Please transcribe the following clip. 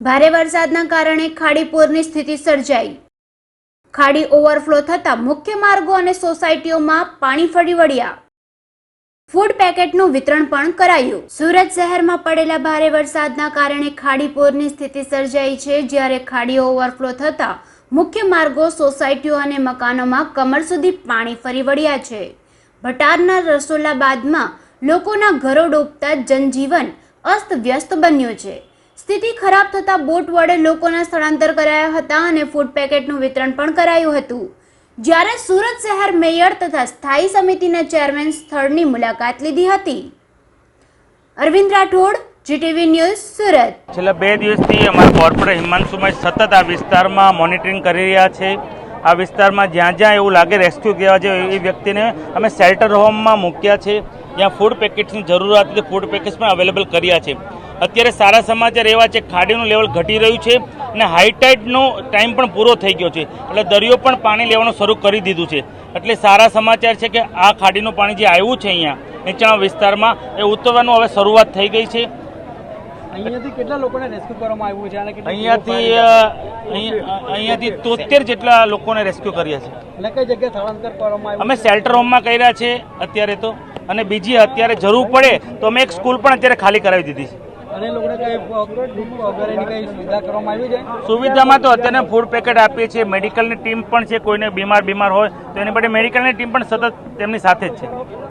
ભારે વરસાદના કારણે ખાડીપુરની સ્થિતિ સર્જાઈ. ખાડી ઓવરફ્લો થતાં મુખ્ય માર્ગો અને સોસાયટીઓમાં પાણી ફરી વળ્યા. ફૂડ પેકેટનું વિતરણ પણ કરાયું. સુરત શહેરમાં પડેલા ભારે વરસાદના કારણે ખાડીપુરની સ્થિતિ સર્જાઈ છે, જ્યારે ખાડી ઓવરફ્લો થતાં મુખ્ય માર્ગો, સોસાયટીઓ અને મકાનોમાં કમર સુધી પાણી ફરી વળ્યા છે. ભટારના રસોલા બાદમાં લોકોના ઘરો ડૂબતા જનજીવન અસ્તવ્યસ્ત બન્યું છે. સ્થિતિ ખરાબ થતાં બોટ વડે લોકોના સ્થળાંતર કરાયા હતા અને ફૂડ પેકેટનું વિતરણ પણ કરાયું હતું. જ્યારે સુરત શહેર મેયર તથા સ્થાયી સમિતિના ચેરમેન સ્થળની મુલાકાત લીધી હતી. Arvind Rathod, GTV news, Surat. છેલ્લા બે દિવસથી અમારા કોર્પોરેટ હિમાંશુભાઈ સતત આ વિસ્તારમાં મોનિટરિંગ કરી રહ્યા છે. આ વિસ્તારમાં જ્યાં જ્યાં એવું લાગે રેસ્ક્યુ કહેવા છે એ વ્યક્તિને અમે શેલ્ટર હોમમાં મૂક્યા છે. જ્યાં ફૂડ પેકેટ્સની જરૂરિયાત ફૂડ પેકેટ્સ પણ અવેલેબલ કર્યા છે. અત્યારે સારા સમાચાર એવા છે ખાડીનું લેવલ ઘટી રહ્યું છે અને હાઈટાઈડનો ટાઈમ પણ પૂરો થઈ ગયો છે. એટલે દરિયો પણ પાણી લેવાનું શરૂ કરી દીધું છે. એટલે સારા સમાચાર છે કે આ ખાડીનું પાણી જે આવ્યું છે અહીંયા નીચાણા વિસ્તારમાં એ ઉતરવાનું હવે શરૂઆત થઈ ગઈ છે. અહીંયાથી કેટલા લોકોને રેસ્ક્યુ કરવામાં આવ્યું છે? અને અહીંયાથી અહીંયાથી તોતેર જેટલા લોકોને રેસ્ક્યુ કર્યા છે. અને કઈ જગ્યાએ સ્થળાંતર કરવામાં આવ્યું અમે શેલ્ટર હોમમાં કર્યા છે અત્યારે તો. અને બીજી અત્યારે જરૂર પડે તો અમે એક સ્કૂલ પણ અત્યારે ખાલી કરાવી દીધી છે. અને લોકોને કઈ વગેરેની કઈ સુવિધા કરવામાં આવી છે? સુવિધામાં તો અત્યારે ફૂડ પેકેટ આપીએ છીએ. મેડિકલની ટીમ પણ છે, કોઈને બીમાર બીમાર હોય તો એની માટે મેડિકલની ટીમ પણ સતત તેમની સાથે જ છે.